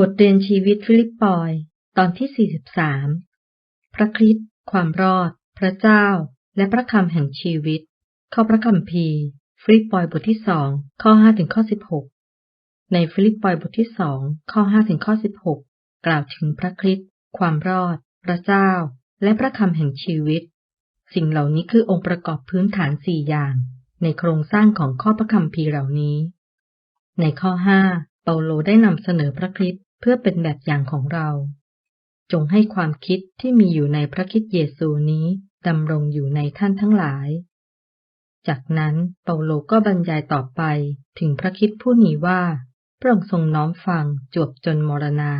บทเรียนชีวิตฟิลิปปอย ตอนที่ 43 พระคริสต์ความรอด พระเจ้า และพระคำแห่งชีวิตข้อพระคัมภีฟิลิปปอยบทที่สองข้อ5ถึงข้อ16 ในฟิลิปปอยบทที่สองข้อ5ถึงข้อ16 กล่าวถึงพระคริสต์ความรอด พระเจ้า และพระคำแห่งชีวิต สิ่งเหล่านี้คือองค์ประกอบพื้นฐานสี่อย่าง ในโครงสร้างของข้อพระคัมภีเหล่านี้ ในข้อ5เปาโลได้นำเสนอพระคริสต์ เพื่อเป็นแบบอย่างของเรา จงให้ความคิดที่มีอยู่ในพระคิดเยซูนี้ดำรงอยู่ในท่านทั้งหลาย จากนั้นเปาโลก็บรรยายต่อไปถึงพระคิดผู้นี้ว่า พระองค์ทรงน้อมฟังจวบจนมรณา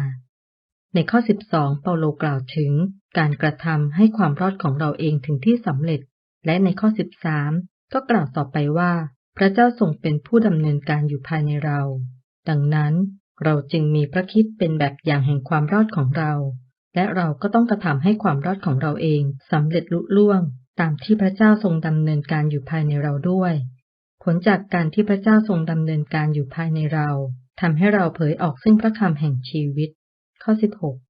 ในข้อ 12 เปาโลกล่าวถึงการกระทำให้ความรอดของเราเองถึงที่สำเร็จ และในข้อ 13 ก็กล่าวต่อไปว่า พระเจ้าทรงเป็นผู้ดำเนินการอยู่ภายในเรา ดังนั้น เราจึงมีพระคิดเป็นแบบอย่างแห่งความรอดของเรา และเราก็ต้องกระทำให้ความรอดของเราเองสำเร็จลุล่วง ตามที่พระเจ้าทรงดำเนินการอยู่ภายในเราด้วย ผลจากการที่พระเจ้าทรงดำเนินการอยู่ภายในเราทำให้เราเผยออกซึ่งพระคำแห่งชีวิต ข้อ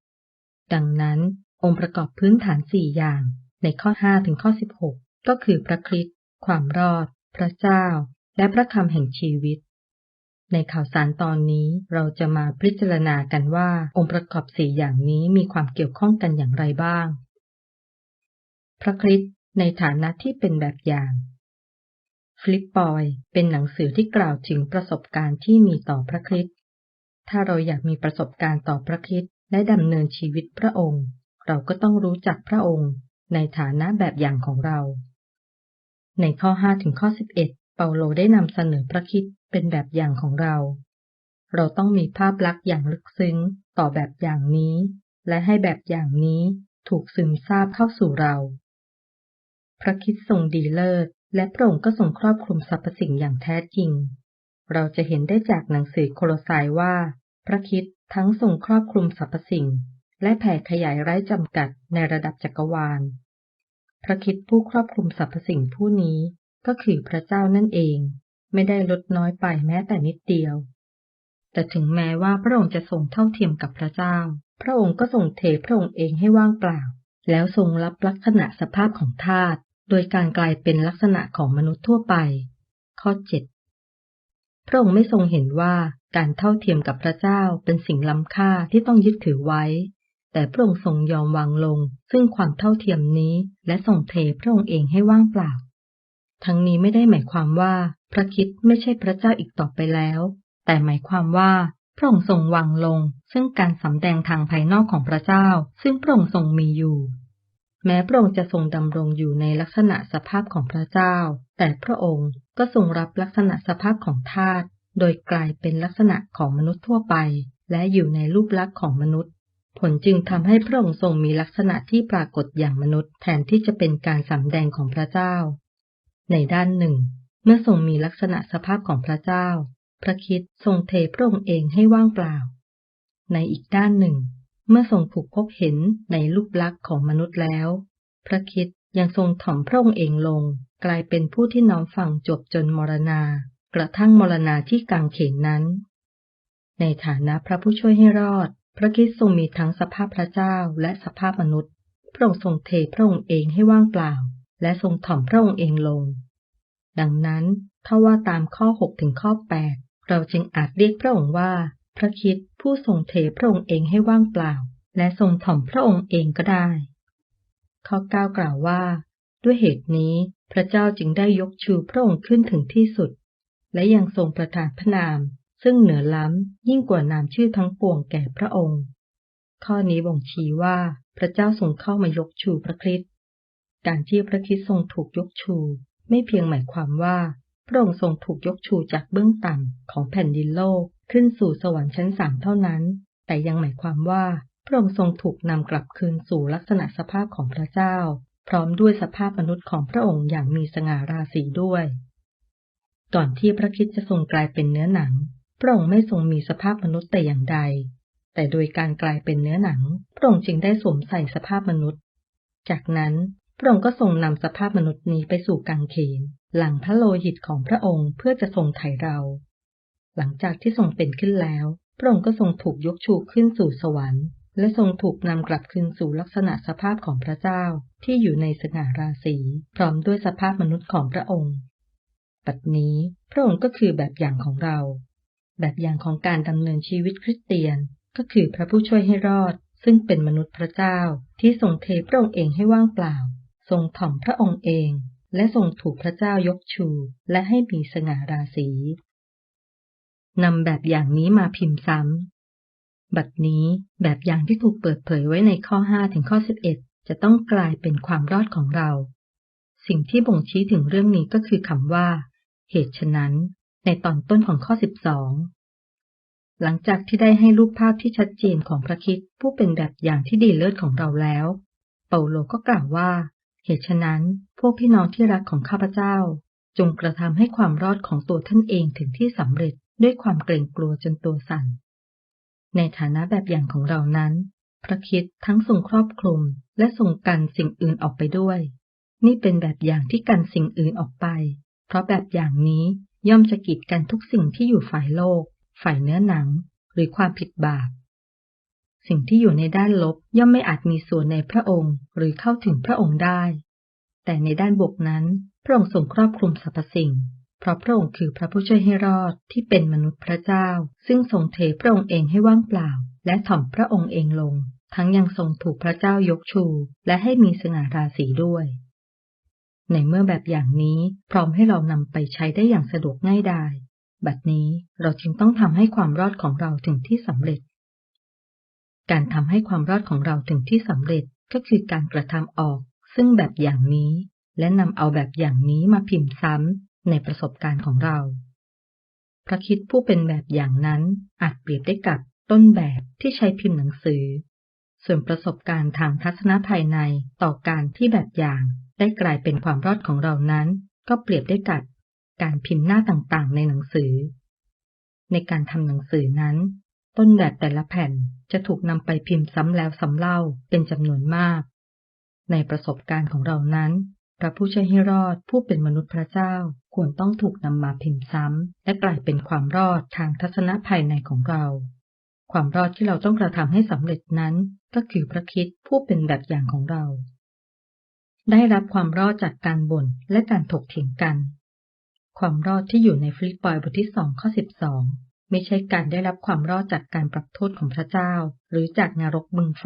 16 ดังนั้น องค์ประกอบพื้นฐานสี่อย่าง ในข้อ 5 ถึงข้อ 16 ก็คือพระคริสต์ความรอด พระเจ้า และพระคำแห่งชีวิต ในข่าวสารตอนนี้เราจะมาพิจารณากันว่าองค์ประกอบสี่อย่างนี้มีความเกี่ยวข้องกันอย่างไรบ้าง พระคริสต์ในฐานะที่เป็นแบบอย่าง ฟลิปปอยเป็นหนังสือที่กล่าวถึงประสบการณ์ที่มีต่อพระคริสต์ถ้าเราอยากมีประสบการณ์ต่อพระคริสต์และดำเนินชีวิตพระองค์ เราก็ต้องรู้จักพระองค์ในฐานะแบบอย่างของเรา ในข้อ5ถึงข้อ11 เปาโลได้นำเสนอพระคิด เป็นแบบอย่างของเรา เราต้องมีภาพลักษณ์อย่างลึกซึ้งต่อแบบอย่างนี้ และให้แบบอย่างนี้ถูกซึมซาบเข้าสู่เรา พระคิดทรงดีเลิศ และพระองค์ก็ทรงครอบคลุมสรรพสิ่งอย่างแท้จริง เราจะเห็นได้จากหนังสือโคโลสายว่า พระคิดทั้งทรงครอบคลุมสรรพสิ่ง และแผ่ขยายไร้จำกัดในระดับจักรวาล พระคิดผู้ครอบคลุมสรรพสิ่งผู้นี้ก็คือพระเจ้านั่นเอง ไม่ได้ลดน้อยไปแม้แต่นิดเดียว แต่ถึงแม้ว่าพระองค์จะทรงเท่าเทียมกับพระเจ้า พระองค์ก็ทรงเทพระองค์เองให้ว่างเปล่า แล้วทรงรับลักษณะสภาพของธาตุโดยการกลายเป็นลักษณะของมนุษย์ทั่วไป ข้อ7พระองค์ไม่ทรงเห็นว่าการเท่าเทียมกับพระเจ้าเป็นสิ่งล้ำค่าที่ต้องยึดถือไว้ แต่พระองค์ทรงยอมวางลง ซึ่งความเท่าเทียมนี้และทรงเทพระองค์เองให้ว่างเปล่า ทั้งนี้ไม่ได้หมายความว่า พระคิดไม่ใช่พระเจ้าอีกต่อไปแล้ว แต่หมายความว่าพระองค์ทรงวางลง ซึ่งการสำแดงทางภายนอกของพระเจ้า ซึ่งพระองค์ทรงมีอยู่ แม้พระองค์จะทรงดำรงอยู่ในลักษณะสภาพของพระเจ้า แต่พระองค์ก็ทรงรับลักษณะสภาพของทาสโดยกลายเป็นลักษณะของมนุษย์ทั่วไป และอยู่ในรูปลักษณ์ของมนุษย์ ผลจึงทำให้พระองค์ทรงมีลักษณะที่ปรากฏอย่างมนุษย์ แทนที่จะเป็นการสำแดงของพระเจ้า ในด้านหนึ่ง เมื่อทรงมีลักษณะสภาพของพระเจ้า พระคิดทรงเทพระองค์เองให้ว่างเปล่า ในอีกด้านหนึ่ง เมื่อทรงถูกพบเห็นในรูปลักษณ์ของมนุษย์แล้ว พระคิดยังทรงถ่อมพระองค์เองลง กลายเป็นผู้ที่น้อมฟังจบจนมรณา กระทั่งมรณาที่กางเขนนั้น ในฐานะพระผู้ช่วยให้รอด พระคิดทรงมีทั้งสภาพพระเจ้าและสภาพมนุษย์ พระองค์ทรงเทพระองค์เองให้ว่างเปล่า และทรงถ่อมพระองค์เองลง ดังนั้นถ้าว่าตามข้อ 6 ถึงข้อ 8 เราจึงอาจเรียกพระองค์ว่า พระคิดผู้ทรงเทพระองค์เองให้ว่างเปล่า และทรงถ่อมพระองค์เองก็ได้ ข้อ 9 กล่าวว่า ด้วยเหตุนี้พระเจ้าจึงได้ยกชูพระองค์ขึ้นถึงที่สุด และยังทรงประทานพระนาม ซึ่งเหนือล้ำยิ่งกว่านามชื่อทั้งปวงแก่พระองค์ ข้อนี้บ่งชี้ว่าพระเจ้าทรงเข้ามายกชูพระคริสต์การที่พระคิดทรงถูกยกชู ไม่เพียงหมายความว่าพระองค์ทรงถูกยกชูจากเบื้องต่ำของแผ่นดินโลกขึ้นสู่สวรรค์ชั้นสามเท่านั้น แต่ยังหมายความว่าพระองค์ทรงถูกนำกลับคืนสู่ลักษณะสภาพของพระเจ้า พร้อมด้วยสภาพมนุษย์ของพระองค์อย่างมีสง่าราศีด้วย ก่อนที่พระคิดจะทรงกลายเป็นเนื้อหนัง พระองค์ไม่ทรงมีสภาพมนุษย์แต่อย่างใด แต่โดยการกลายเป็นเนื้อหนัง พระองค์จึงได้สวมใส่สภาพมนุษย์ จากนั้น พระองค์ก็ทรงนำสภาพมนุษย์นี้ไปสู่กังเขน หลังพระโลหิตของพระองค์เพื่อจะทรงไถ่เรา หลังจากที่ทรงเป็นขึ้นแล้ว พระองค์ก็ทรงถูกยกชูขึ้นสู่สวรรค์ และทรงถูกนำกลับคืนสู่ลักษณะสภาพของพระเจ้าที่อยู่ในสง่าราศีพร้อมด้วยสภาพมนุษย์ของพระองค์ปัจนี้พระองค์ก็คือแบบอย่างของเรา แบบอย่างของการดำเนินชีวิตคริสเตียน ก็คือพระผู้ช่วยให้รอด ซึ่งเป็นมนุษย์พระเจ้าที่ทรงเทพระองค์เองให้ว่างเปล่า ทรงถ่อมพระองค์เอง และทรงถูกพระเจ้ายกชู และให้มีสง่าราศีนำแบบอย่างนี้มาพิมพ์ซ้ำ บัดนี้แบบอย่างที่ถูกเปิดเผยไว้ในข้อ 5 ถึงข้อ 11 จะต้องกลายเป็นความรอดของเรา สิ่งที่บ่งชี้ถึงเรื่องนี้ก็คือคำว่า เหตุฉะนั้น ในตอนต้นของข้อ 12 หลังจากที่ได้ให้รูปภาพที่ชัดเจนของพระคิดผู้เป็นแบบอย่างที่ดีเลิศของเราแล้ว เปาโลก็กล่าวว่า เหตุฉะนั้น พวกพี่น้องที่รักของข้าพเจ้า จงกระทำให้ความรอดของตัวท่านเองถึงที่สำเร็จด้วยความเกรงกลัวจนตัวสั่น ในฐานะแบบอย่างของเรานั้น พระคิดทั้งทรงครอบคลุมและทรงกันสิ่งอื่นออกไปด้วย นี่เป็นแบบอย่างที่กันสิ่งอื่นออกไป เพราะแบบอย่างนี้ย่อมจะกีดกันทุกสิ่งที่อยู่ฝ่ายโลก ฝ่ายเนื้อหนัง หรือความผิดบาป สิ่งที่อยู่ในด้านลบย่อมไม่อาจมีส่วนในพระองค์ หรือเข้าถึงพระองค์ได้ แต่ในด้านบวกนั้น พระองค์ทรงครอบคลุมสรรพสิ่ง เพราะพระองค์คือพระผู้ช่วยให้รอดที่เป็นมนุษย์พระเจ้า ซึ่งทรงเทพระองค์เองให้ว่างเปล่า และถ่อมพระองค์เองลง ทั้งยังทรงถูกพระเจ้ายกชู และให้มีสง่าราศีด้วย ในเมื่อแบบอย่างนี้พร้อมให้เรานำไปใช้ได้อย่างสะดวกง่ายดายบัดนี้เราจึงต้องทำให้ความรอดของเราถึงที่สำเร็จ การทำให้ความรอดของเราถึงที่สำเร็จก็คือการกระทำออก ซึ่งแบบอย่างนี้ และนำเอาแบบอย่างนี้มาพิมพ์ซ้ำในประสบการณ์ของเรา พระคิดผู้เป็นแบบอย่างนั้นอาจเปรียบได้กับต้นแบบที่ใช้พิมพ์หนังสือ ส่วนประสบการณ์ทางทัศนภายในต่อการที่แบบอย่างได้กลายเป็นความรอดของเรานั้น ก็เปรียบได้กับการพิมพ์หน้าต่างๆ ในหนังสือ ในการทำหนังสือนั้น ต้นแบบแต่ละแผ่นจะถูกนำไปพิมพ์ซ้ำแล้วซ้ำเล่าเป็นจำนวนมาก ในประสบการณ์ของเรานั้น พระผู้ช่วยให้รอดผู้เป็นมนุษย์พระเจ้าควรต้องถูกนำมาพิมพ์ซ้ำ และกลายเป็นความรอดทางทัศนภายในของเรา ความรอดที่เราต้องกระทำให้สำเร็จนั้น ก็คือพระคิดผู้เป็นแบบอย่างของเรา ได้รับความรอดจากการบ่นและการถกเถียงกัน ความรอดที่อยู่ในฟิลิปปอยบทที่สองข้อสิบสอง ไม่ใช่การได้รับความรอดจากการปรับโทษของพระเจ้า หรือจากนรกบึงไฟ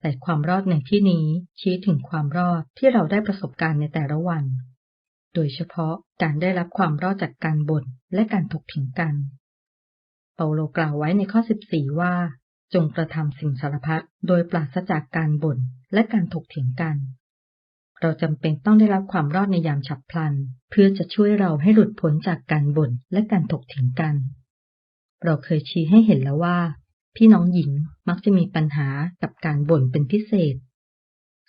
แต่ความรอดในที่นี้ชี้ถึงความรอดที่เราได้ประสบการณ์ในแต่ละวัน โดยเฉพาะการได้รับความรอดจากการบ่นและการถกเถียงกัน เปาโลกล่าวไว้ในข้อ 14 ว่า จงกระทำสิ่งสารพัดโดยปราศจากการบ่นและการถกเถียงกัน เราจำเป็นต้องได้รับความรอดในยามฉับพลัน เพื่อจะช่วยเราให้หลุดพ้นจากการบ่นและการถกเถียงกัน เราเคยชี้ให้เห็นแล้วว่า พี่น้องหญิงมักจะมีปัญหากับการบ่นเป็นพิเศษ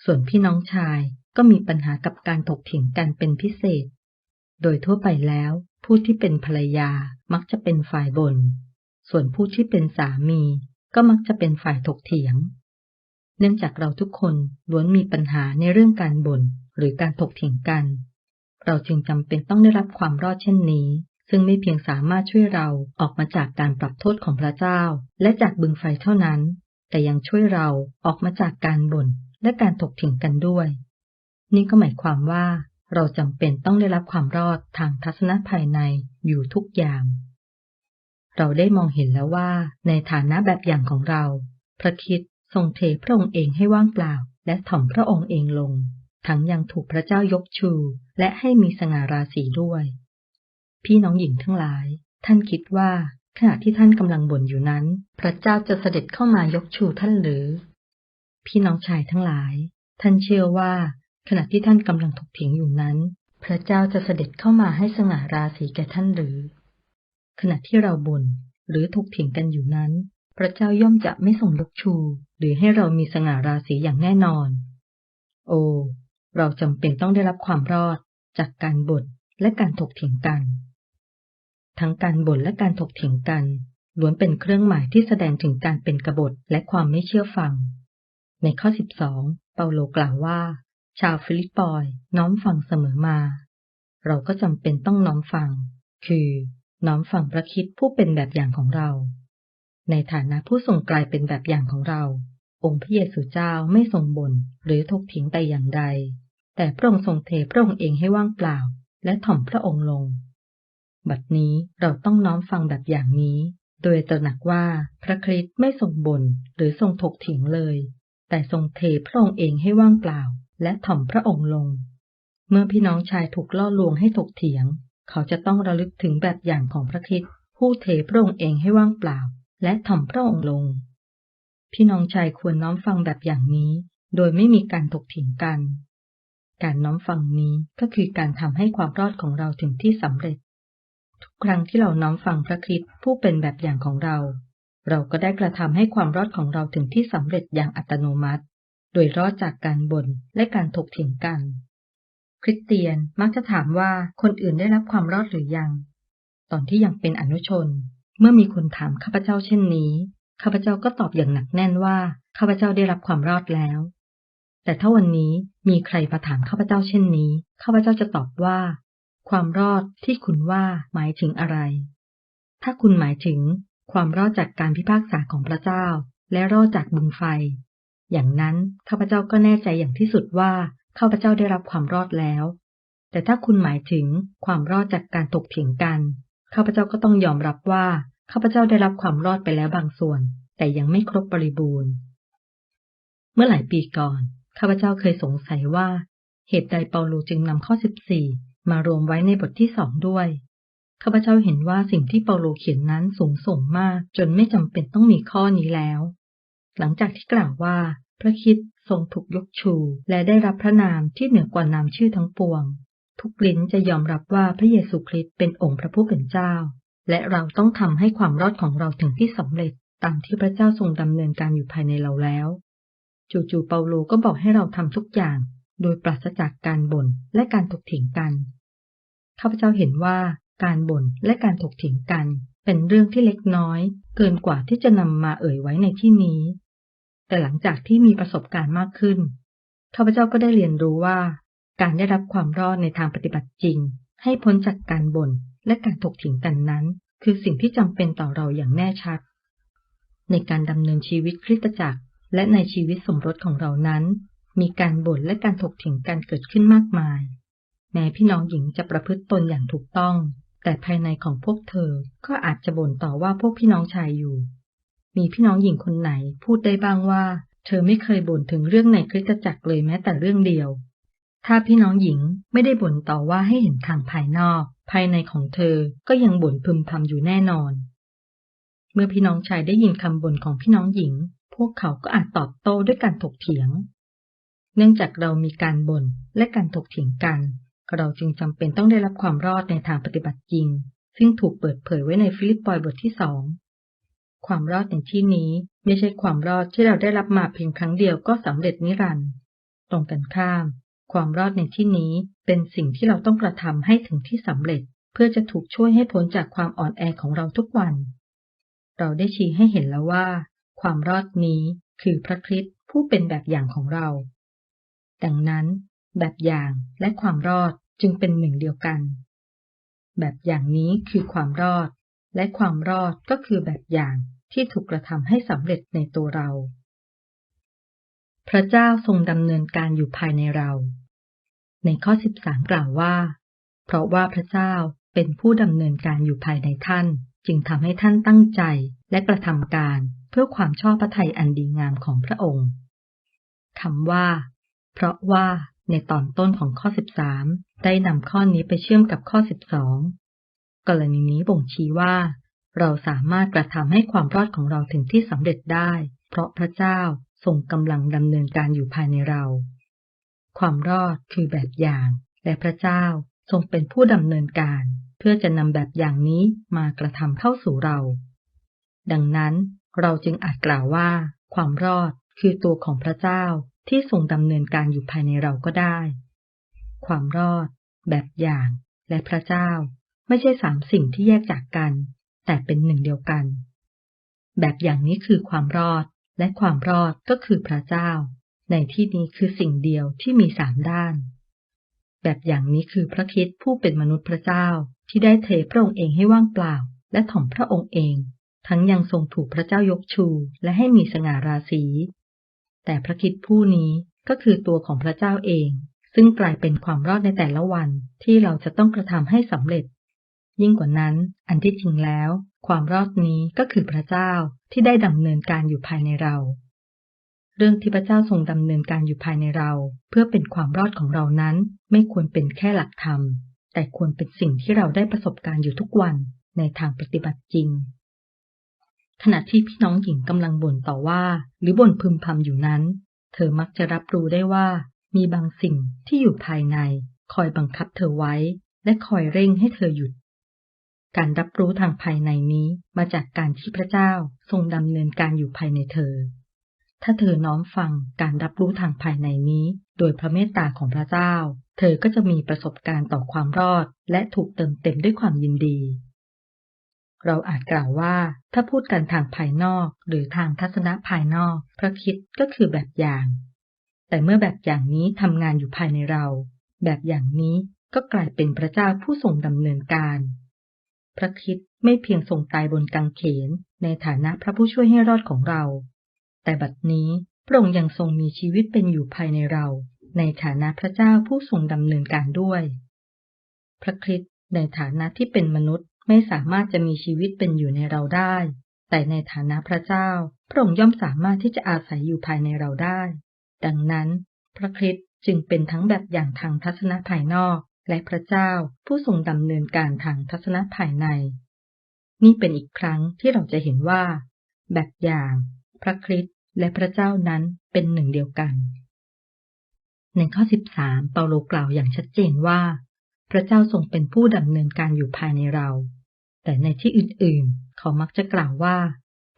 ส่วนพี่น้องชายก็มีปัญหากับการถกเถียงกันเป็นพิเศษ โดยทั่วไปแล้ว ผู้ที่เป็นภรรยามักจะเป็นฝ่ายบน่น ส่วนผู้ที่เป็นสามีก็มักจะเป็นฝ่ายถกเถียง เนื่องจากเราทุกคนล้วนมีปัญหาในเรื่องการบ่นหรือการถกเถียงกัน เราจึงจำเป็นต้องได้รับความรอดเช่นนี้ ซึ่งไม่เพียงสามารถช่วยเราออกมาจากการปรับโทษของพระเจ้า และจากบึงไฟเท่านั้น แต่ยังช่วยเราออกมาจากการบ่นและการถกเถียงกันด้วย นี่ก็หมายความว่า เราจำเป็นต้องได้รับความรอดทางทัศนภายในอยู่ทุกอย่าง เราได้มองเห็นแล้วว่าในฐานะแบบอย่างของเรา พระคิดทรงเทพระองค์เองให้ว่างเปล่า และถ่อมพระองค์เองลง ทั้งยังถูกพระเจ้ายกชู และให้มีสง่าราศีด้วย พี่น้องหญิงทั้งหลาย ท่านคิดว่าขณะที่ท่านกำลังบ่นอยู่นั้น พระเจ้าจะเสด็จเข้ามายกชูท่านหรือ พี่น้องชายทั้งหลาย ท่านเชื่อว่าขณะที่ท่านกำลังถกเถียงอยู่นั้น พระเจ้าจะเสด็จเข้ามาให้สง่าราศีแก่ท่านหรือ ขณะที่เราบน่นหรือถกเถียงกันอยู่นั้น พระเจ้าย่อมจะไม่ส่งยกชู หรือให้เรามีสง่าราศีอย่างแน่นอน โอ้เราจำเป็นต้องได้รับความรอดจากการบ่นและการถกเถียงกัน ทั้งการบ่นและการถกเถียงกันล้วนเป็นเครื่องหมายที่แสดงถึงการเป็นกบฏและความไม่เชื่อฟัง ในข้อ 12 เปาโลกล่าวว่า ชาวฟิลิปปอยน้อมฟังเสมอมา เราก็จำเป็นต้องน้อมฟัง คือ น้อมฟังพระคิดผู้เป็นแบบอย่างของเรา ในฐานะผู้ทรงกลายเป็นแบบอย่างของเรา องค์พระเยซูเจ้าไม่ทรงบ่นหรือทกทิ้งแต่อย่างใด แต่พระองค์ทรงเทพระองค์เองให้ว่างเปล่า และถ่อมพระองค์ลง บัดนี้เราต้องน้อมฟังแบบอย่างนี้ โดยตระหนักว่าพระคริสต์ไม่ทรงบ่นหรือทรงถกเถิงเลย แต่ทรงเทพระองค์เองให้ว่างเปล่า และถ่อมพระองค์ลง เมื่อพี่น้องชายถูกล่อลวงให้ถกเถียง เขาจะต้องระลึกถึงแบบอย่างของพระคริสต์ผู้เทพระองค์เองให้ว่างเปล่า และถ่อมพระองค์ลง พี่น้องชายควรน้อมฟังแบบอย่างนี้ โดยไม่มีการถกเถียงกัน การน้อมฟังนี้ก็คือการทำให้ความรอดของเราถึงที่สำเร็จ ทุกครั้งที่เราน้อมฟังพระคริสต์ผู้เป็นแบบอย่างของเรา เราก็ได้กระทำให้ความรอดของเราถึงที่สำเร็จอย่างอัตโนมัติ โดยรอดจากการบ่นและการถกเถียงกัน คริสเตียนมักจะถามว่าคนอื่นได้รับความรอดหรือยัง ตอนที่ยังเป็นอนุชน เมื่อมีคนถามข้าพเจ้าเช่นนี้ข้าพเจ้าก็ตอบอย่างหนักแน่นว่าข้าพเจ้าได้รับความรอดแล้ว แต่ถ้าวันนี้มีใครมาถามข้าพเจ้าเช่นนี้ข้าพเจ้าจะตอบว่า ความรอดที่คุณว่าหมายถึงอะไร ถ้าคุณหมายถึงความรอดจากการพิพากษาของพระเจ้า และรอดจากบึงไฟ อย่างนั้นข้าพเจ้าก็แน่ใจอย่างที่สุดว่าข้าพเจ้าได้รับความรอดแล้ว แต่ถ้าคุณหมายถึงความรอดจากการตกเถียงกัน ข้าพเจ้าก็ต้องยอมรับว่าข้าพเจ้าได้รับความรอดไปแล้วบางส่วน แต่ยังไม่ครบบริบูรณ์ เมื่อหลายปีก่อนข้าพเจ้าเคยสงสัยว่าเหตุใดเปาโลจึงนำข้อ 14 มารวมไว้ในบทที่สองด้วย ข้าพเจ้าเห็นว่าสิ่งที่เปาโลเขียนนั้นสูงส่งมาก จนไม่จำเป็นต้องมีข้อนี้แล้ว หลังจากที่กล่าวว่า พระคิดทรงถูกยกชู และได้รับพระนามที่เหนือกว่านามชื่อทั้งปวง ทุกลิ้นจะยอมรับว่าพระเยซูคริสต์เป็นองค์พระผู้เป็นเจ้า และเราต้องทำให้ความรอดของเราถึงที่สำเร็จตามที่พระเจ้าทรงดำเนินการอยู่ภายในเราแล้ว จู่ๆเปาโลก็บอกให้เราทำทุกอย่าง โดยปราศจากการบ่นและการถกเถียงกัน ข้าพเจ้าเห็นว่าการบ่นและการถกเถียงกัน เป็นเรื่องที่เล็กน้อย เกินกว่าที่จะนำมาเอ่ยไว้ในที่นี้ แต่หลังจากที่มีประสบการณ์มากขึ้น ข้าพเจ้าก็ได้เรียนรู้ว่า การได้รับความรอดในทางปฏิบัติจริง ให้พ้นจากการบ่นและการถกเถียงกันนั้น คือสิ่งที่จำเป็นต่อเราอย่างแน่ชัด ในการดำเนินชีวิตคริสตจักร และในชีวิตสมรสของเรานั้น มีการบ่นและการถกเถียงกันเกิดขึ้นมากมาย แม้พี่น้องหญิงจะประพฤติตนอย่างถูกต้อง แต่ภายในของพวกเธอก็อาจจะบ่นต่อว่าพวกพี่น้องชายอยู่ มีพี่น้องหญิงคนไหนพูดได้บ้างว่า เธอไม่เคยบ่นถึงเรื่องในคริสตจักรเลยแม้แต่เรื่องเดียว ถ้าพี่น้องหญิงไม่ได้บ่นต่อว่าให้เห็นทางภายนอก ภายในของเธอก็ยังบ่นพึมพำอยู่แน่นอน เมื่อพี่น้องชายได้ยินคำบ่นของพี่น้องหญิง พวกเขาก็อาจตอบโต้ด้วยการถกเถียง เนื่องจากเรามีการบ่นและการถกเถียงกัน เราจึงจำเป็นต้องได้รับความรอดในทางปฏิบัติจริง ซึ่งถูกเปิดเผยไว้ในฟิลิปปอยบทที่สองความรอดในที่นี้ไม่ใช่ความรอดที่เราได้รับมาเพียงครั้งเดียวก็สำเร็จนิรันดร์ตรงกันข้าม ความรอดในที่นี้เป็นสิ่งที่เราต้องกระทำให้ถึงที่สำเร็จ เพื่อจะถูกช่วยให้พ้นจากความอ่อนแอของเราทุกวัน เราได้ชี้ให้เห็นแล้วว่า ความรอดนี้คือพระคริสต์ผู้เป็นแบบอย่างของเรา ดังนั้น แบบอย่างและความรอดจึงเป็นหนึ่งเดียวกัน แบบอย่างนี้คือความรอด และความรอดก็คือแบบอย่างที่ถูกกระทำให้สำเร็จในตัวเรา พระเจ้าทรงดำเนินการอยู่ภายในเรา ในข้อ 13 กล่าวว่า เพราะว่าพระเจ้าเป็นผู้ดำเนินการอยู่ภายในท่าน จึงทำให้ท่านตั้งใจและกระทำการเพื่อความชอบพระทัยอันดีงามของพระองค์คำว่า เพราะว่า ในตอนต้นของข้อ 13 ได้นำข้อนี้ไปเชื่อมกับข้อ 12 กรณีนี้บ่งชี้ว่า เราสามารถกระทำให้ความรอดของเราถึงที่สำเร็จได้ เพราะพระเจ้าทรงกำลังดำเนินการอยู่ภายในเรา ความรอดคือแบบอย่าง และพระเจ้าทรงเป็นผู้ดำเนินการ เพื่อจะนำแบบอย่างนี้มากระทำเข้าสู่เรา ดังนั้นเราจึงอาจกล่าวว่า ความรอดคือตัวของพระเจ้า ที่ทรงดำเนินการอยู่ภายในเราก็ได้ ความรอด แบบอย่าง และพระเจ้า ไม่ใช่สามสิ่งที่แยกจากกัน แต่เป็นหนึ่งเดียวกัน แบบอย่างนี้คือความรอด และความรอดก็คือพระเจ้า ในที่นี้คือสิ่งเดียวที่มีสามด้าน แบบอย่างนี้คือพระคิดผู้เป็นมนุษย์พระเจ้าที่ได้เทพระองค์เองให้ว่างเปล่า และถ่อมพระองค์เอง ทั้งยังทรงถูกพระเจ้ายกชู และให้มีสง่าราศี แต่พระคิดผู้นี้ก็คือตัวของพระเจ้าเอง ซึ่งกลายเป็นความรอดในแต่ละวันที่เราจะต้องกระทำให้สำเร็จ ยิ่งกว่านั้น อันที่จริงแล้ว ความรอดนี้ก็คือพระเจ้าที่ได้ดำเนินการอยู่ภายในเรา เรื่องที่พระเจ้าทรงดำเนินการอยู่ภายในเรา เพื่อเป็นความรอดของเรานั้น ไม่ควรเป็นแค่หลักธรรม แต่ควรเป็นสิ่งที่เราได้ประสบการณ์อยู่ทุกวันในทางปฏิบัติจริง ขณะที่พี่น้องหญิงกำลังบ่นต่อว่า หรือบ่นพึมพำอยู่นั้น เธอมักจะรับรู้ได้ว่า มีบางสิ่งที่อยู่ภายใน คอยบังคับเธอไว้ และคอยเร่งให้เธอหยุด การรับรู้ทางภายในนี้มาจากการที่พระเจ้าทรงดำเนินการอยู่ภายในเธอ ถ้าเธอน้อมฟังการรับรู้ทางภายในนี้ โดยพระเมตตาของพระเจ้า เธอก็จะมีประสบการณ์ต่อความรอด และถูกเติมเต็มด้วยความยินดี เราอาจกล่าวว่า ถ้าพูดกันทางภายนอกหรือทางทัศนะภายนอก พระคิดก็คือแบบอย่าง แต่เมื่อแบบอย่างนี้ทำงานอยู่ภายในเรา แบบอย่างนี้ก็กลายเป็นพระเจ้าผู้ทรงดำเนินการ พระคิดไม่เพียงทรงตายบนกางเขนในฐานะพระผู้ช่วยให้รอดของเรา แต่บัดนี้พระองค์ยังทรงมีชีวิตเป็นอยู่ภายในเรา ในฐานะพระเจ้าผู้ทรงดำเนินการด้วย พระคริสต์ในฐานะที่เป็นมนุษย์ ไม่สามารถจะมีชีวิตเป็นอยู่ในเราได้ แต่ในฐานะพระเจ้า พระองค์ย่อมสามารถที่จะอาศัยอยู่ภายในเราได้ ดังนั้น พระคริสต์จึงเป็นทั้งแบบอย่างทางทัศนะภายนอก และพระเจ้าผู้ทรงดำเนินการทางทัศนะภายใน นี่เป็นอีกครั้งที่เราจะเห็นว่า แบบอย่าง พระคริสต์และพระเจ้านั้นเป็นหนึ่งเดียวกันในข้อ 13 เปาโลกล่าวอย่างชัดเจนว่า พระเจ้าทรงเป็นผู้ดำเนินการอยู่ภายในเรา แต่ในที่อื่นๆ เขามักจะกล่าวว่า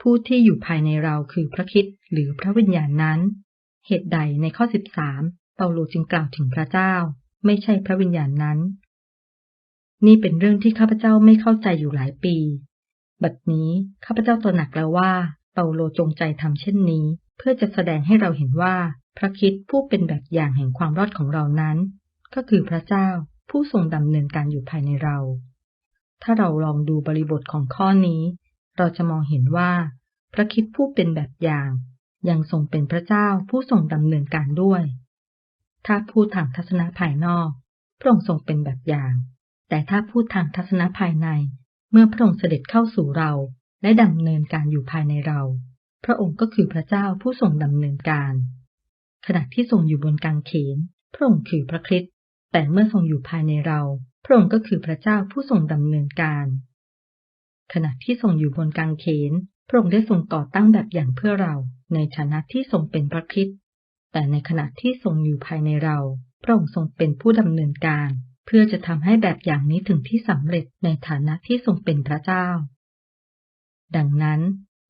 ผู้ที่อยู่ภายในเราคือพระคิดหรือพระวิญญาณนั้น เหตุใดในข้อ 13 เปาโลจึงกล่าวถึงพระเจ้า ไม่ใช่พระวิญญาณนั้น นี่เป็นเรื่องที่ข้าพเจ้าไม่เข้าใจอยู่หลายปี บัดนี้ข้าพเจ้าตระหนักแล้วว่า เปาโลจงใจทำเช่นนี้ เพื่อจะแสดงให้เราเห็นว่าพระคิดผู้เป็นแบบอย่างแห่งความรอดของเรานั้น ก็คือพระเจ้า ผู้ทรงดำเนินการอยู่ภายในเรา ถ้าเราลองดูบริบทของข้อนี้ เราจะมองเห็นว่า พระคิดผู้เป็นแบบอย่าง ยังทรงเป็นพระเจ้าผู้ทรงดำเนินการด้วย ถ้าพูดทางทัศนะภายนอก พระองค์ทรงเป็นแบบอย่าง แต่ถ้าพูดทางทัศนะภายใน เมื่อพระองค์เสด็จเข้าสู่เรา และดำเนินการอยู่ภายในเรา พระองค์ก็คือพระเจ้าผู้ทรงดำเนินการ ขณะที่ทรงอยู่บนกางเขน พระองค์คือพระคริสต์ แต่เมื่อทรงอยู่ภายในเรา พระองค์ก็คือพระเจ้าผู้ทรงดำเนินการ ขณะที่ทรงอยู่บนกางเขน พระองค์ได้ทรงก่อตั้งแบบอย่างเพื่อเรา ในฐานะที่ทรงเป็นพระคิดแต่ในขณะที่ทรงอยู่ภายในเรา พระองค์ทรงเป็นผู้ดำเนินการ เพื่อจะทำให้แบบอย่างนี้ถึงที่สำเร็จในฐานะที่ทรงเป็นพระเจ้า ดังนั้น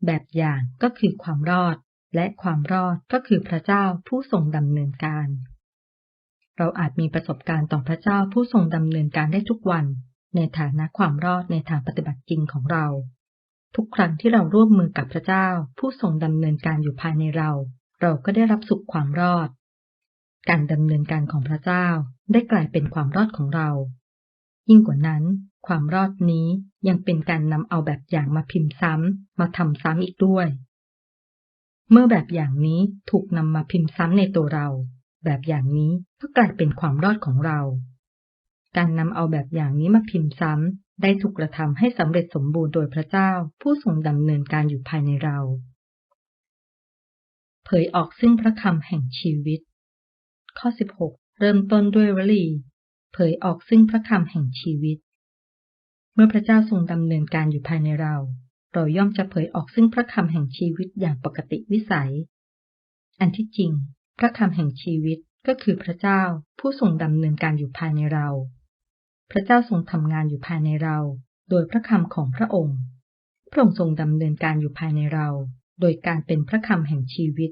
แบบอย่างก็คือความรอด และความรอดก็คือพระเจ้าผู้ทรงดำเนินการ เราอาจมีประสบการณ์ต่อพระเจ้าผู้ทรงดำเนินการได้ทุกวัน ในฐานะความรอดในทางปฏิบัติจริงของเรา ทุกครั้งที่เราร่วมมือกับพระเจ้า ผู้ทรงดำเนินการอยู่ภายในเรา เราก็ได้รับสุขความรอด การดำเนินการของพระเจ้าได้กลายเป็นความรอดของเรา ยิ่งกว่านั้น ความรอดนี้ยังเป็นการนำเอาแบบอย่างมาพิมพ์ซ้ำมาทำซ้ำอีกด้วย เมื่อแบบอย่างนี้ถูกนำมาพิมพ์ซ้ำในตัวเรา แบบอย่างนี้ก็กลายเป็นความรอดของเรา การนำเอาแบบอย่างนี้มาพิมพ์ซ้ำ ได้ถูกกระทำให้สำเร็จสมบูรณ์โดยพระเจ้า ผู้ทรงดำเนินการอยู่ภายในเรา เผยออกซึ่งพระคำแห่งชีวิต ข้อ 16 เริ่มต้นด้วยวลี เผยออกซึ่งพระคำแห่งชีวิต เมื่อพระเจ้าทรงดำเนินการอยู่ภายในเรา เราย่อมจะเผยออกซึ่งพระคำแห่งชีวิตอย่างปกติวิสัย อันที่จริง ระคำแห่งชีวิตก็คือพระเจ้าผู้ทรงดำเนินการอยู่ภายในเรา พระเจ้าทรงทำงานอยู่ภายในเรา โดยพระคำของพระองค์ พระองค์ทรงดำเนินการอยู่ภายในเรา โดยการเป็นพระคำแห่งชีวิต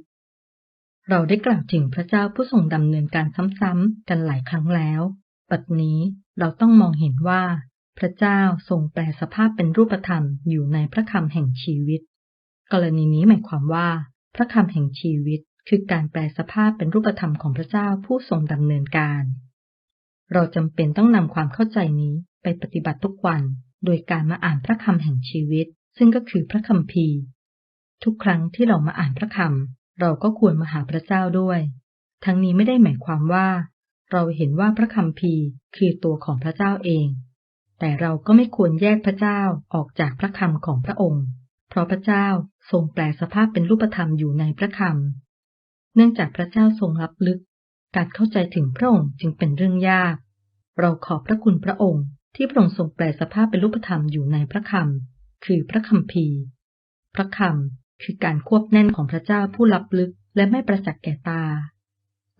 เราได้กล่าวถึงพระเจ้าผู้ทรงดำเนินการซ้ำๆกันหลายครั้งแล้ว ปัจนี้เราต้องมองเห็นว่า พระเจ้าทรงแปลสภาพเป็นรูปธรรมอยู่ในพระคำแห่งชีวิต กรณีนี้หมายความว่า พระคำแห่งชีวิต คือการแปลสภาพเป็นรูปธรรมของพระเจ้าผู้ทรงดำเนินการ เราจำเป็นต้องนำความเข้าใจนี้ไปปฏิบัติทุกวัน โดยการมาอ่านพระคำแห่งชีวิต ซึ่งก็คือพระคัมภีทุกครั้งที่เรามาอ่านพระคำเราก็ควรมาหาพระเจ้าด้วย ทั้งนี้ไม่ได้หมายความว่า เราเห็นว่าพระคัมภีคือตัวของพระเจ้าเอง แต่เราก็ไม่ควรแยกพระเจ้าออกจากพระคำของพระองค์ เพราะพระเจ้าทรงแปลสภาพเป็นรูปธรรมอยู่ในพระคำ นื่องจากพระเจ้าทรงรับลึก การเข้าใจถึงพระองค์จึงเป็นเรื่องยาก เราขอบพระคุณพระองค์ที่พระองค์ทรงแปลสภาพเป็นรูปธรรมอยู่ในพระคำคือพระคัมภีพระคำคือการควบแน่นของพระเจ้าผู้ลับลึกและไม่ประจักษ์แก่ตา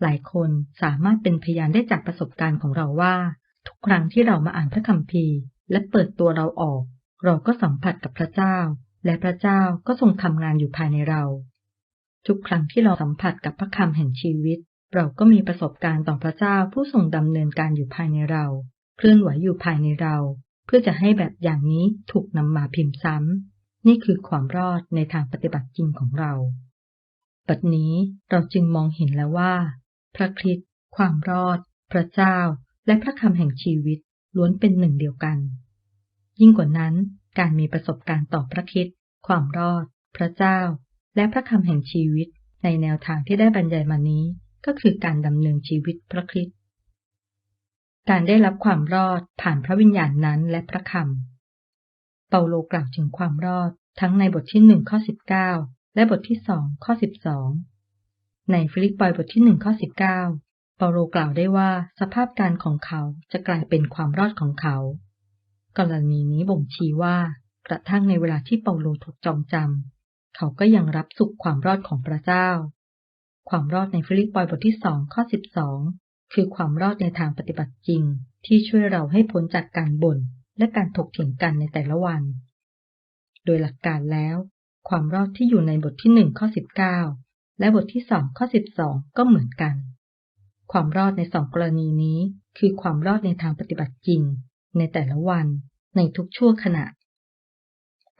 หลายคนสามารถเป็นพยานได้จากประสบการณ์ของเราว่า ทุกครั้งที่เรามาอ่านพระคัมภีและเปิดตัวเราออก เราก็สัมผัสกับพระเจ้า และพระเจ้าก็ทรงทำงานอยู่ภายในเรา ทุกครั้งที่เราสัมผัสกับพระคำแห่งชีวิต เราก็มีประสบการณ์ต่อพระเจ้าผู้ทรงดำเนินการอยู่ภายในเรา เคลื่อนไหวอยู่ภายในเรา เพื่อจะให้แบบอย่างนี้ถูกนำมาพิมพ์ซ้ำ นี่คือความรอดในทางปฏิบัติจริงของเรา ปัจนี้เราจึงมองเห็นแล้วว่า พระคริสต์ความรอด พระเจ้า และพระคำแห่งชีวิตล้วนเป็นหนึ่งเดียวกัน ยิ่งกว่านั้น การมีประสบการณ์ต่อพระคิด ความรอด พระเจ้า และพระคำแห่งชีวิตในแนวทางที่ได้บรรยายมานี้ก็คือการดำเนินชีวิตพระคริสต์การได้รับความรอดผ่านพระวิญญาณนั้นและพระคำเปาโลกล่าวถึงความรอดทั้งในบทที่หนึ่งข้อสิบเก้าและบทที่สองข้อสิบสองในฟิลิปปอยบทที่หนึ่งข้อสิบเก้าเปาโลกล่าวได้ว่าสภาพการของเขาจะกลายเป็นความรอดของเขา กรณีนี้บ่งชี้ว่า กระทั่งในเวลาที่เปาโลถูกจองจำ เขาก็ยังรับสุขความรอดของพระเจ้า ความรอดในฟิลิปปอยบทที่สองข้อสิบสองคือความรอดในทางปฏิบัติจริง ที่ช่วยเราให้พ้นจากการบ่นและการถกเถียงกันในแต่ละวัน โดยหลักการแล้ว ความรอดที่อยู่ในบทที่หนึ่งข้อสิบเก้าและบทที่สองข้อสิบสองก็เหมือนกัน ความรอดในสองกรณีนี้ คือความรอดในทางปฏิบัติจริง ในแต่ละวัน ในทุกชั่วขณะ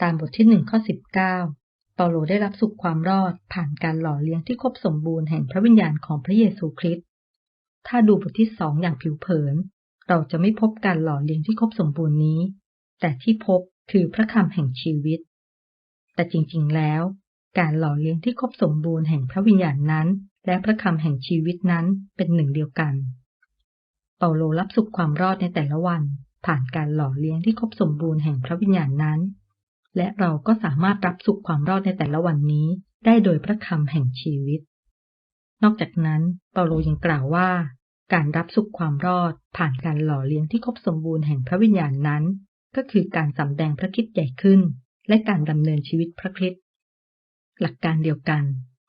ตามบทที่หนึ่งข้อสิบเก้า เปาโลได้รับสุขความรอดผ่านการหล่อเลี้ยงที่ครบสมบูรณ์แห่งพระวิญญาณของพระเยซูคริสต์ ถ้าดูบทที่สองอย่างผิวเผิน เราจะไม่พบการหล่อเลี้ยงที่ครบสมบูรณ์นี้ แต่ที่พบคือพระคำแห่งชีวิต แต่จริงๆ แล้ว การหล่อเลี้ยงที่ครบสมบูรณ์แห่งพระวิญญาณนั้น และพระคำแห่งชีวิตนั้นเป็นหนึ่งเดียวกัน เปาโลรับสุขความรอดในแต่ละวัน ผ่านการหล่อเลี้ยงที่ครบสมบูรณ์แห่งพระวิญญาณนั้น และเราก็สามารถรับสุขความรอดในแต่ละวันนี้ ได้โดยพระคำแห่งชีวิต นอกจากนั้น เปาโลยังกล่าวว่า การรับสุขความรอดผ่านการหล่อเลี้ยงที่ครบสมบูรณ์แห่งพระวิญญาณนั้น ก็คือการสำแดงพระคิดใหญ่ขึ้น และการดำเนินชีวิตพระคิดหลักการเดียวกัน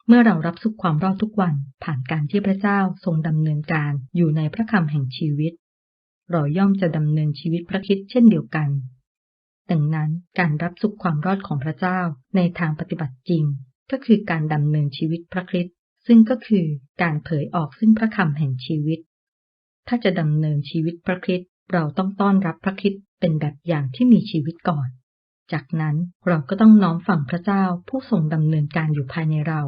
เมื่อเรารับสุขความรอดทุกวันผ่านการที่พระเจ้าทรงดำเนินการอยู่ในพระคำแห่งชีวิต เราย่อมจะดำเนินชีวิตพระคิดเช่นเดียวกัน ดังนั้นการรับสุขความรอดของพระเจ้าในทางปฏิบัติจริง ก็คือการดำเนินชีวิตพระคิดซึ่งก็คือการเผยออกซึ่งพระคำแห่งชีวิต ถ้าจะดำเนินชีวิตพระคิดเราต้องต้อนรับพระคิดเป็นแบบอย่างที่มีชีวิตก่อน จากนั้นเราก็ต้องน้อมฟังพระเจ้าผู้ทรงดำเนินการอยู่ภายในเรา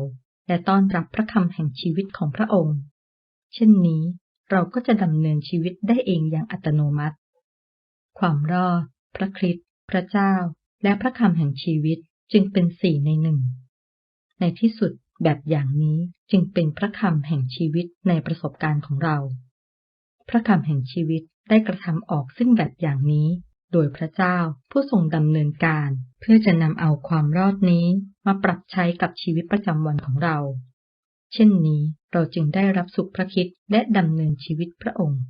และต้อนรับพระคำแห่งชีวิตของพระองค์ เช่นนี้เราก็จะดำเนินชีวิตได้เองอย่างอัตโนมัติ ความรอดพระคริสต์ พระเจ้าและพระคำแห่งชีวิตจึงเป็นสี่ในหนึ่ง ในที่สุดแบบอย่างนี้จึงเป็นพระคำแห่งชีวิตในประสบการณ์ของเรา พระคำแห่งชีวิตได้กระทำออกซึ่งแบบอย่างนี้ โดยพระเจ้าผู้ทรงดำเนินการ เพื่อจะนำเอาความรอดนี้มาปรับใช้กับชีวิตประจำวันของเรา เช่นนี้เราจึงได้รับสุขพระคิดและดำเนินชีวิตพระองค์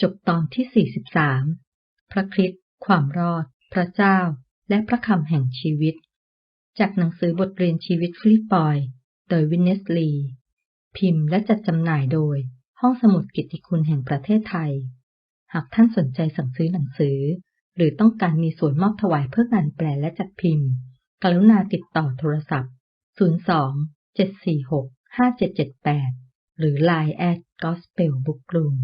จบตอนที่ 43 พระคริสต ความรอด พระเจ้า และพระคำแห่งชีวิต จากหนังสือบทเรียนชีวิตฟิลิปปอย โดยวินเนสลี พิมพ์และจัดจำหน่ายโดย ห้องสมุดกิตติคุณแห่งประเทศไทย หากท่านสนใจสั่งซื้อหนังสือ หรือต้องการมีส่วนมอบถวายเพื่อการแปลและจัดพิมพ์ กรุณาติดต่อโทรศัพท์ 02 746 5778 หรือ Line at Gospel Book Room